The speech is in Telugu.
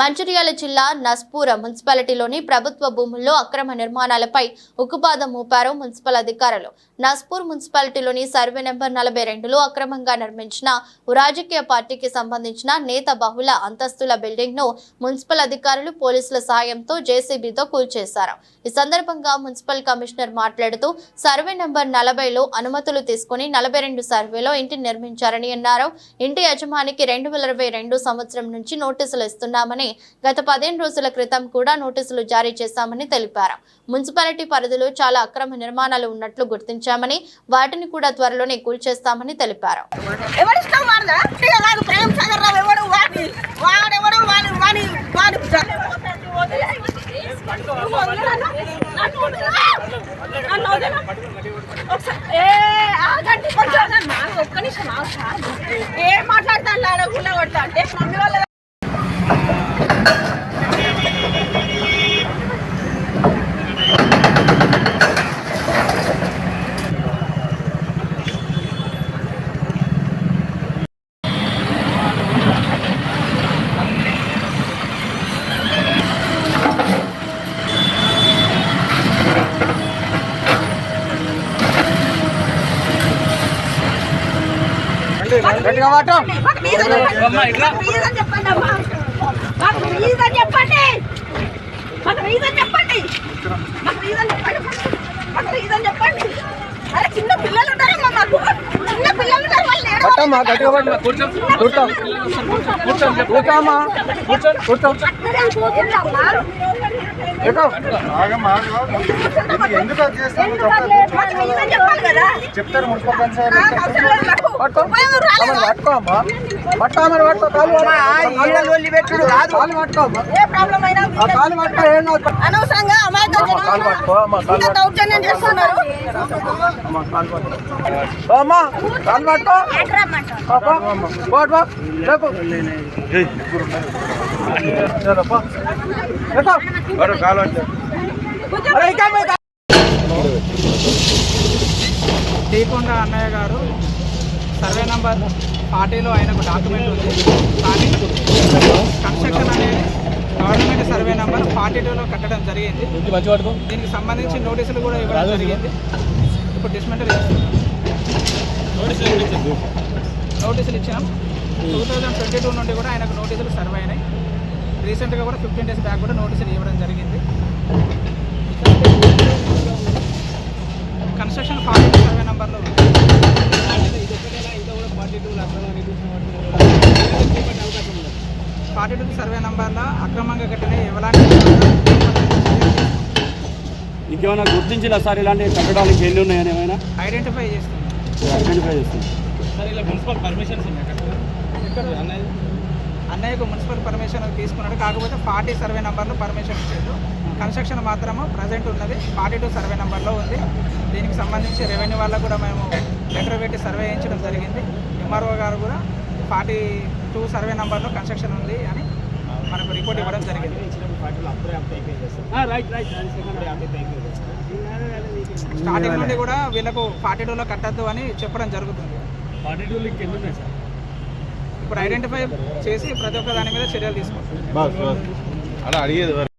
మంచిర్యాల జిల్లా నస్పూర మున్సిపాలిటీలోని ప్రభుత్వ భూముల్లో అక్రమ నిర్మాణాలపై ఉక్కుపాదం మోపారు మున్సిపల్ అధికారులు. నస్పూర్ మున్సిపాలిటీలోని సర్వే నెంబర్ నలభై రెండులో అక్రమంగా నిర్మించిన రాజకీయ పార్టీకి సంబంధించిన నేత బహుళ అంతస్తుల బిల్డింగ్ను మున్సిపల్ అధికారులు పోలీసుల సాయంతో జేసీబీతో కూల్చేశారు. ఈ సందర్భంగా మున్సిపల్ కమిషనర్ మాట్లాడుతూ సర్వే నెంబర్ నలభైలో అనుమతులు తీసుకుని నలభై రెండు సర్వేలో ఇంటిని నిర్మించారని అన్నారు. ఇంటి యజమానికి రెండు వేల ఇరవై రెండు సంవత్సరం నుంచి నోటీసులు ఇస్తున్నామని చేశామని గత పదిహేను రోజుల క్రితం కూడా నోటీసులు జారీ చేశామని తెలిపారు. మున్సిపాలిటీ పరిధిలో చాలా అక్రమ నిర్మాణాలు ఉన్నట్లు గుర్తించామని వాటిని కూడా త్వరలోనే కూల్చేస్తామని తెలిపారు. ఎవడు ఒక్క నిమిషం ఏం మాట్లాడతాను నాన్న గుళ్ళ కొడతా. అంటే మమ్మీ వాళ్ళ రీజన్ చెప్పండి. మాకు రీజన్ చెప్పండి. మాకు రీజన్ చెప్పండి. మాకు రీజన్ చెప్పండి. అరే చిన్న పిల్లలు ఉంటారమ్మా మాకు చిన్న పిల్లలు ఉన్నారు పట్టమ్మా గట్టిగా పట్టు కూర్చో. కూర్చో కూర్చోమ్మా. కూర్చో. కూర్చో. చెప్తారు మున్సిపల్ పట్టుకోమ్మా పట్టామని పట్టుకో కాలు పట్టుకో. కాలు పట్టుకో. ఏం కాదు. అనవసరంగా అమాయక దౌర్జన్యం చేస్తున్నారు. టీకొండ అన్నయ్య గారు సర్వే నంబర్ పార్టీలో ఆయనకు డాక్యుమెంట్ ఉంది. కానీ కన్స్ట్రక్షన్ అనేది గవర్నమెంట్ సర్వే టూలో కట్టడం జరిగింది. దీనికి సంబంధించి నోటీసులు కూడా ఇవ్వడం జరిగింది. ఇప్పుడు డిస్మెంటల్ నోటీసులు ఇచ్చాం. టూ థౌజండ్ ట్వంటీ టూ నుండి కూడా ఆయనకు నోటీసులు సర్వ్ అయినాయి. రీసెంట్గా కూడా ఫిఫ్టీన్ డేస్ బ్యాక్ కూడా నోటీసులు ఇవ్వడం జరిగింది కన్స్ట్రక్షన్ ఫార్టీ టూ సర్వే నంబర్లో ఉంది టూ సర్వే నంబర్లో అక్రమంగా కట్టిన ఎలాంటి ఇంకేమైనా గుర్తించిన సార్ ఇలాంటి కట్టడానికి ఎన్ని ఉన్నాయని ఏమైనా? ఐడెంటిఫై చేస్తుంది ఐడెంటిఫై చేస్తుంది అన్నయ్యకు మున్సిపల్ పర్మిషన్ తీసుకున్నాడు. కాకపోతే ఫార్టీ సర్వే నెంబర్లో పర్మిషన్ ఇచ్చారు కన్స్ట్రక్షన్ మాత్రము ప్రజెంట్ ఉన్నది. ఫార్టీ టూ సర్వే నెంబర్లో ఉంది. దీనికి సంబంధించి రెవెన్యూ వాళ్ళకు కూడా మేము లెటర్ పెట్టి సర్వే చేయించడం జరిగింది. ఎంఆర్ఓ గారు కూడా ఫార్టీ టూ సర్వే నెంబర్లో కన్స్ట్రక్షన్ ఉంది అని మనకు రిపోర్ట్ ఇవ్వడం జరిగింది. స్టార్టింగ్ నుండి కూడా వీళ్ళకు ఫార్టీ టూలో కట్టద్దు అని చెప్పడం జరుగుతుంది. ఇప్పుడు ఐడెంటిఫై చేసి ప్రతి ఒక్క దాని మీద చర్యలు తీసుకుంటాం అలా అడిగేది